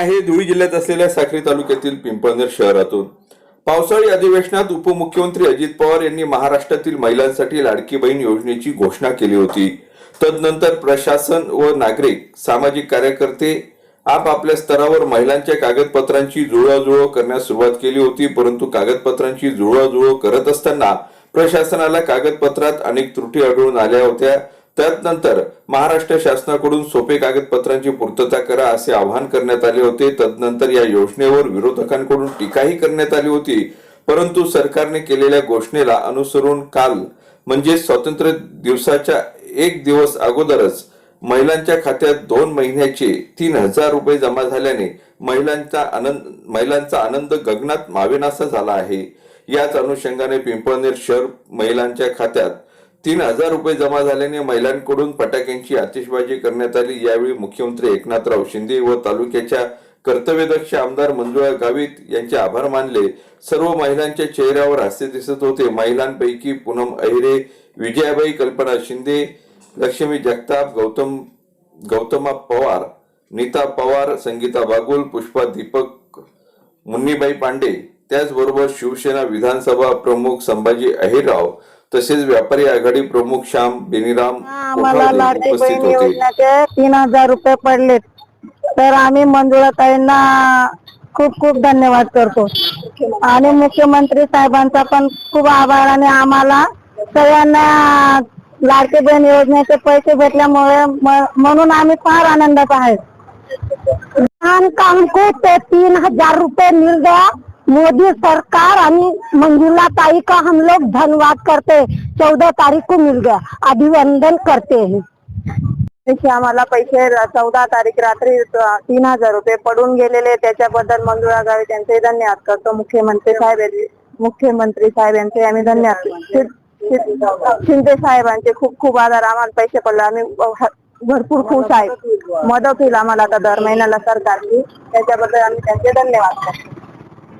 आहे धुळे जिल्ह्यात असलेल्या साक्री तालुक्यातील पिंपळनेर शहरातून. पावसाळी अधिवेशनात उपमुख्यमंत्री अजित पवार यांनी महाराष्ट्रातील महिलांसाठी लाडकी बहीण योजनेची घोषणा केली होती. तदनंतर प्रशासन व नागरिक सामाजिक कार्यकर्ते आपापल्या स्तरावर महिलांच्या कागदपत्रांची जुळवाजुळव करण्यास सुरुवात केली होती परंतु कागदपत्रांची जुळवाजुळव करत असताना प्रशासनाला कागदपत्रात अनेक त्रुटी आढळून आल्या होत्या. त्यानंतर महाराष्ट्र शासनाकडून सोपे कागदपत्रांची पूर्तता करा असे आवाहन करण्यात आले होते. तदनंतर या योजनेवर विरोधकांकडून टीकाही करण्यात आली होती. परंतु सरकारने केलेल्या घोषणेला अनुसरून काल म्हणजे स्वातंत्र्य दिवसाच्या एक दिवस अगोदरच महिलांच्या खात्यात दोन महिन्याचे तीन हजार रुपये जमा झाल्याने महिलांचा आनंद महिलांचा आनंद गगनात मावेनासा झाला आहे. याच अनुषंगाने पिंपळनेर शहर महिलांच्या खात्यात तीन हजार रुपये जमा झाल्याने महिलांकडून फटाक्यांची आतिषबाजी करण्यात आली. यावेळी मुख्यमंत्री एकनाथराव शिंदे व तालुक्याच्या कर्तव्यदक्ष आमदार मंजुळा गावित यांचे आभार मानले. सर्व महिलांच्या चेहऱ्यावर हास्य दिसत होते. महिलांपैकी पूनम अहिरे विजयाबाई कल्पना शिंदे लक्ष्मी जगताप गौतम गौतमा पवार नीता पवार संगीता बागुल पुष्पा दीपक मुन्नीबाई पांडे. त्याचबरोबर शिवसेना विधानसभा प्रमुख संभाजी अहिरराव तसेच व्यापारी आघाडी प्रमुख श्याम बेनीराम आम्हाला उपस्थित बहीण होते. योजनेचे तीन हजार रुपये पडलेत. तर आम्ही मंजुळाताईंना खूप खूप धन्यवाद करतो. आणि मुख्यमंत्री साहेबांचा पण खूप आभार आणि आम्हाला सगळ्यांना लाडकी बहीण योजनेचे पैसे भेटल्यामुळे म- म्हणून आम्ही फार आनंदात आहे काम को ते तीन हजार रुपए मिल गया मोदी सरकार आणि मंजुला ताई का हम लोग धन्यवाद करते. चौदह तारीख को मिल गया. अभिवंदन करते हैं. आम्हाला पैसे चौदा तारीख रात्री तीन हजार रुपये पडून गेलेले. त्याच्याबद्दल मंजुळा गावी त्यांचे धन्यवाद करतो. मुख्यमंत्री साहेब मुख्यमंत्री साहेब यांचे आम्ही धन्यवाद शिंदे साहेबांचे खूप खूप आधार आम्हाला पैसे पडले. आम्ही भरपूर खुश आहे. मदत होईल आम्हाला आता दर महिन्याला सरकारची. त्याच्याबद्दल आम्ही त्यांचे धन्यवाद करतो.